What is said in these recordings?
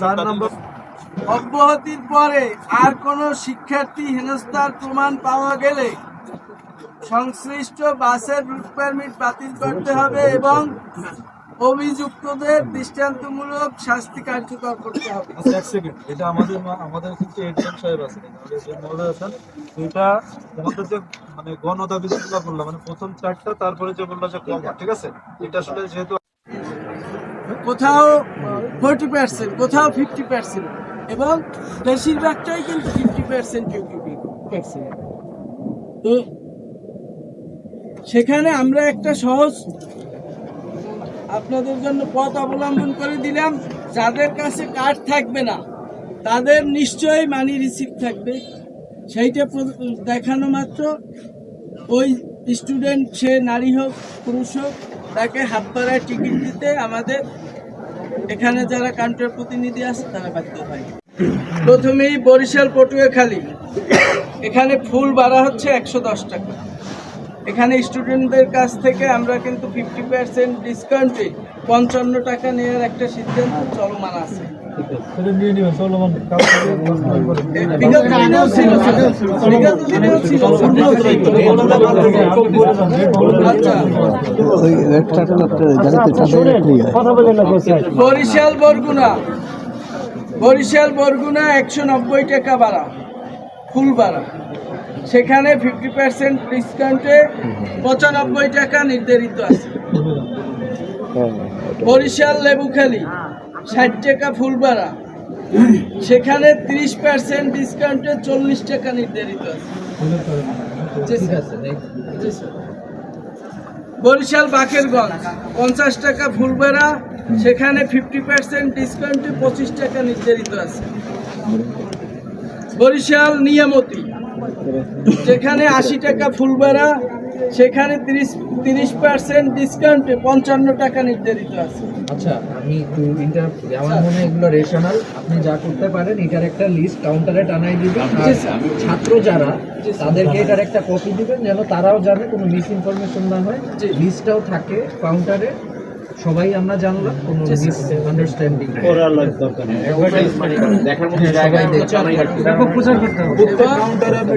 চার নম্বর অব্যাহতির পরে আর কোন শিক্ষার্থী হেনস্থার প্রমাণ পাওয়া গেলে সংশ্লিষ্ট বাসের রুট পারমিট বাতিল করতে হবে এবং অভিযুক্তদের দৃষ্টান্তমূলক শাস্তি কার্যকর করতে হবে। আচ্ছা এক সেকেন্ড এটা আমাদের আমাদের কিন্তু এডিএম সাহেব আছেন মহোদয় আছেন এটা আমাদের যে মানে গণ দাবি বললাম মানে প্রথম চারটা তারপরে যে বলল যে কম ঠিক আছে? এটা আসলে যেহেতু কোথাও ফোরটি পার্সেন্ট কোথাও ফিফটি পার্সেন্ট এবং বেশিরভাগটাই কিন্তু ফিফটি পার্সেন্ট তো সেখানে আমরা একটা সহজ আপনাদের জন্য পথ অবলম্বন করে দিলাম। যাদের কাছে কার্ড থাকবে না, তাদের নিশ্চয়ই মানি রিসিপ্ট থাকবে। সেইটা দেখানো মাত্র। ওই স্টুডেন্ট সে নারী হোক, পুরুষ হোক, তাকে হাত পাড়ায় টিকিট দিতে আমাদের এখানে যারা কান্ট্রির প্রতিনিধি আছে, তারা বাধ্য হয়। প্রথমেই বরিশাল পটুয়াখালী। এখানে ফুল বাড়া হচ্ছে একশো দশ টাকা। এখানে স্টুডেন্টদের কাছ থেকে আমরা কিন্তু ফিফটি পার্সেন্ট ডিসকাউন্টে পঞ্চান্ন টাকা নেওয়ার একটা সিদ্ধান্ত চলমান আছে। আচ্ছা। বরিশাল বরগুনা। বরিশাল বরগুনা একশো নব্বই টাকা ভাড়া। ফুল ভাড়া সেখানে ফিফটি পার্সেন্ট ডিসকাউন্টে পঁচানব্বই টাকা নির্ধারিত আছে। বরিশাল লেবুখালি, ষাট টাকা ফুলবাড়া। সেখানে ত্রিশ পার্সেন্ট ডিসকাউন্টে চল্লিশ টাকা নির্ধারিত আছে। বরিশাল বাকেরগঞ্জ, পঞ্চাশ টাকা ফুল ভাড়া সেখানে ফিফটি পার্সেন্ট ডিসকাউন্টে পঁচিশ টাকা নির্ধারিত আছে। বরিশাল নিয়ামতি। যেখানে আশি টাকা ফুল ভাড়া সেখানে তিরিশ তিরিশ পার্সেন্ট ডিসকাউন্টে পঞ্চান্ন টাকা নির্ধারিত আছে। আচ্ছা আমি একটু ইন্টার আমার মনে হয় এগুলো রেশনাল আপনি যা করতে পারেন এটার একটা লিস্ট কাউন্টারে টানাই দিবেন। ছাত্র যারা তাদেরকে এটার একটা কপি দিবেন যেন তারাও জানে কোনো মিস ইনফরমেশন না হয়। লিস্টটাও থাকে কাউন্টারে সবাই আমরা জানলাম কোনো আন্ডারস্ট্যান্ডিং দরকার নেই। দেখার মতো ব্যাপক প্রচার করতে হবে। কাউন্টারে আপনি।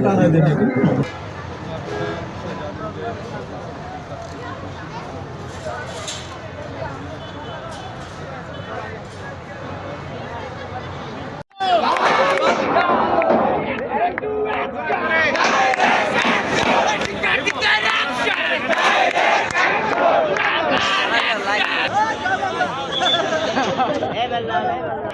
लगा रहा है